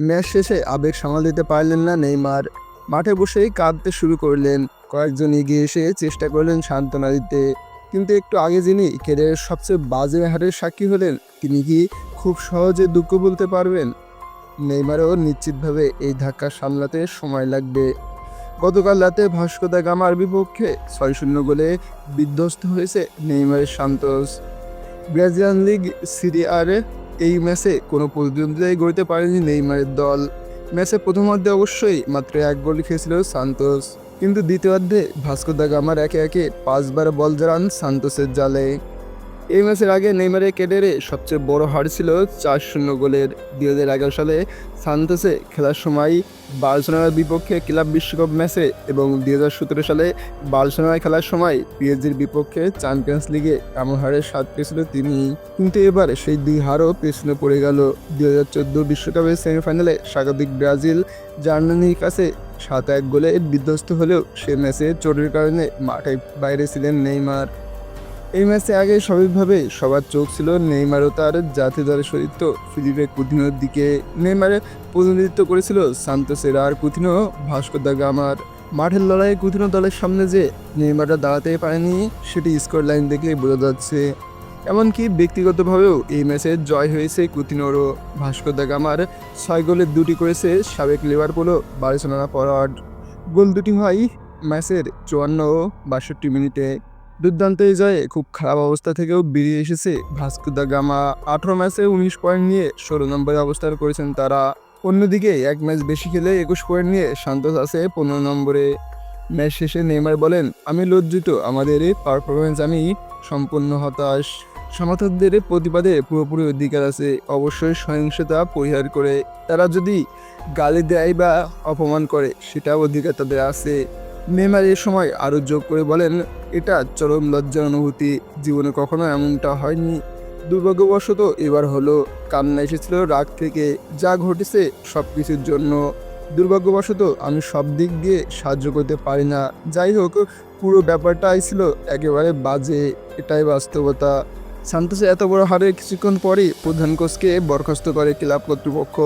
Match শেষে আবেগ সামাল দিতে পারলেন না নেইমার। মাঠে বসেই কাঁদতে শুরু করলেন। কয়েকজন এগিয়ে এসে চেষ্টা করলেন সান্ত্বনা দিতে। কিন্তু একটু আগে যিনি ক্যারিয়ারের সবচেয়ে বাজে হারের সাক্ষী হলেন, তিনি কি খুব সহজে দুঃখ বলতে পারবেন? নেইমারও নিশ্চিতভাবে এই ধাক্কা সামলাতে সময় লাগবে। গতকাল রাতে ভাস্কোদা গামার বিপক্ষে ছয় শূন্য গোলে বিধ্বস্ত হয়েছে নেইমারের সান্তোস। ব্রাজিলিয়ান লিগ সিরিয়ারে এই ম্যাচে কোনো প্রতিদ্বন্দ্বিতাই গড়তে পারেনি নেইমারের দল। ম্যাচে প্রথমার্ধে অবশ্যই মাত্র এক গোল খেয়েছিল সান্তোস, কিন্তু দ্বিতীয়ার্ধে ভাস্কোদা গামার একে একে পাঁচবার বল জড়ান সান্তোসের জালে। এই ম্যাচের আগে নেইমারের ক্যারিয়ারে সবচেয়ে বড় হার ছিল চার শূন্য গোলের দুই হাজার এগারো সালে সান্তোসে খেলার সময় বার্সেলোনার বিপক্ষে ক্লাব বিশ্বকাপ ম্যাচে এবং দুই হাজার সতেরো সালে বার্সেলোনায় খেলার সময় পিএসজির বিপক্ষে চ্যাম্পিয়ন্স লিগে এমন হারের স্বাদ পেয়েছিল তিনি। কিন্তু এবার সেই দুই হারও পেছনে পড়ে গেল। দুই হাজার চোদ্দ বিশ্বকাপের সেমিফাইনালে স্বাগতিক ব্রাজিল জার্মানির কাছে সাত এক গোলে বিধ্বস্ত হলেও সে ম্যাচে চোটের কারণে মাঠে বাইরে ছিলেন নেইমার। এই ম্যাচে আগে স্বাভাবিকভাবে সবার চোখ ছিল নেইমার ও তার জাতীয় দলের সতীর্থ ফিলিপে কুতিনোর দিকে নেইমারে প্রতিনিধিত্ব করেছিল সান্তোসের। আর কুতিনো, ভাস্কর দা গামার মাঠের লড়াইয়ে কুতিনো দলের সামনে যে নেইমারটা দাঁড়াতে পারেনি, সেটি স্কোর লাইন দেখলেই বোঝা যাচ্ছে। এমনকি ব্যক্তিগতভাবেও এই ম্যাচে জয় হয়েছে কুতিনোরও ভাস্কর দা গামার। ছয় গোলের দুটি করেছে সাবেক লিভারপুলও বার্সেলোনা ফরওয়ার্ড গোল দুটি হয় ম্যাচের চুয়ান্ন ও বাষট্টি মিনিটে দুর্দান্ত এই জয়ে খুব খারাপ অবস্থা থেকেও বেরিয়ে এসেছে। ভাস্কো দা গামা আঠারো ম্যাচে উনিশ পয়েন্ট নিয়ে ষোলো নম্বরে অবস্থান করেছেন তারা। অন্যদিকে এক ম্যাচ বেশি খেলে একুশ পয়েন্ট নিয়ে সান্তোষ আছে পনেরো নম্বরে। ম্যাচ শেষে নেইমার বলেন, আমি লজ্জিত, আমাদের এই পারফরমেন্স আমি সম্পূর্ণ হতাশ। সমর্থকদের প্রতিবাদে পুরোপুরি অধিকার আছে। অবশ্যই সহিংসতা পরিহার করে। তারা যদি গালি দেয় বা অপমান করে সেটা অধিকার তাদের আছে। নেইমার এ সময় আরও যোগ করে বলেন, এটা চরম লজ্জার অনুভূতি। জীবনে কখনো এমনটা হয়নি। দুর্ভাগ্যবশত এবার হলো। কান্না এসেছিল রাগ থেকে। যা ঘটেছে সব কিছুর জন্য। দুর্ভাগ্যবশত আমি সব দিক দিয়ে সাহায্য করতে পারি না। যাই হোক, পুরো ব্যাপারটাই ছিল একেবারে বাজে। এটাই বাস্তবতা। সান্তোসে এত বড় হারের কিছুক্ষণ পরেই প্রধান কোচকে বরখাস্ত করে ক্লাব কর্তৃপক্ষ।